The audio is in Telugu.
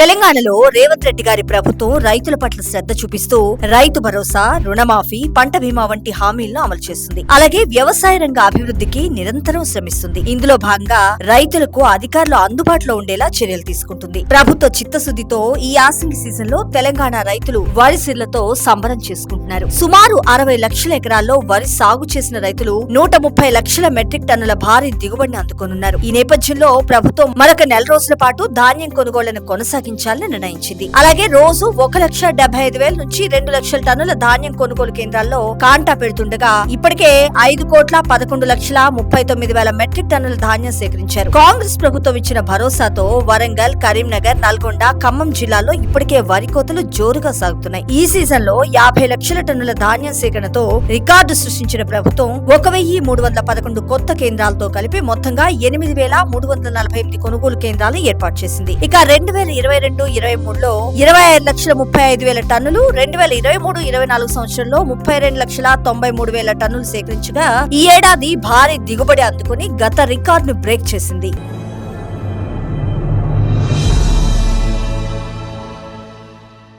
తెలంగాణలో రేవంత్ రెడ్డి గారి ప్రభుత్వం రైతుల పట్ల శ్రద్ధ చూపిస్తూ రైతు భరోసా రుణమాఫీ పంట బీమా వంటి హామీలను అమలు చేస్తుంది. అలాగే వ్యవసాయ రంగ అభివృద్ధికి నిరంతరం శ్రమిస్తుంది. ఇందులో భాగంగా రైతులకు అధికారులు అందుబాటులో ఉండేలా చర్యలు తీసుకుంటుంది. ప్రభుత్వ చిత్తశుద్ధితో ఈ యాసంగి సీజన్లో తెలంగాణ రైతులు వరి సిర్లతో సంబరం చేసుకుంటున్నారు. సుమారు అరవై లక్షల ఎకరాల్లో వరి సాగు చేసిన రైతులు నూట ముప్పై లక్షల మెట్రిక్ టన్నుల భారీ దిగుబడిని అందుకోనున్నారు. ఈ నేపథ్యంలో ప్రభుత్వం మరొక నెల రోజుల పాటు ధాన్యం కొనుగోళ్ళను కొనసాగించాలని నిర్ణయించింది. అలాగే రోజు ఒక లక్ష డెబ్బై ఐదు వేల నుంచి రెండు లక్షల టన్నుల ధాన్యం కొనుగోలు కేంద్రాల్లో కాంటా పెడుతుండగా ఇప్పటికే ఐదు కోట్ల పదకొండు లక్షల ముప్పై తొమ్మిది వేల మెట్రిక్ టన్నుల ధాన్యం సేకరించారు. కాంగ్రెస్ ప్రభుత్వం ఇచ్చిన భరోసాతో వరంగల్ కరీంనగర్ నల్గొండ ఖమ్మం జిల్లాల్లో ఇప్పటికే వరి కోతలు జోరుగా సాగుతున్నాయి. ఈ సీజన్లో యాభై లక్షల టన్నుల ధాన్యం సేకరణతో రికార్డు సృష్టించిన ప్రభుత్వం ఒక వెయ్యి మూడు వందల పదకొండు కొత్త కేంద్రాలతో కలిపి మొత్తంగా ఎనిమిది వేల మూడు వందల నలభై ఎనిమిది కొనుగోలు కేంద్రాలు ఏర్పాటు చేసింది. ఇక రెండు వేల ఇరవై ఇరవై రెండు ఇరవై మూడులో ఇరవై ఐదు లక్షల ముప్పై ఐదు వేల టన్నులు రెండు వేల ఇరవై మూడు ఇరవై నాలుగు సంవత్సరంలో ముప్పై రెండు లక్షల తొంభై మూడు వేల టన్నులు సేకరించగా ఈ ఏడాది భారీ దిగుబడి అందుకుని గత రికార్డును బ్రేక్ చేసింది.